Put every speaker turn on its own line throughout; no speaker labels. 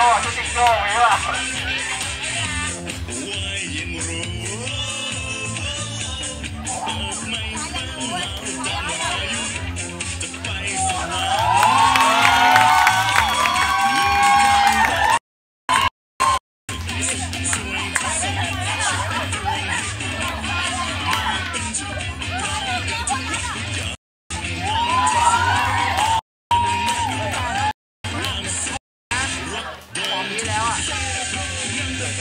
哦这是多少回了。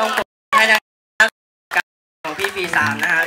ต้องกดให้นะครับการของพี่ปีสามนะฮะ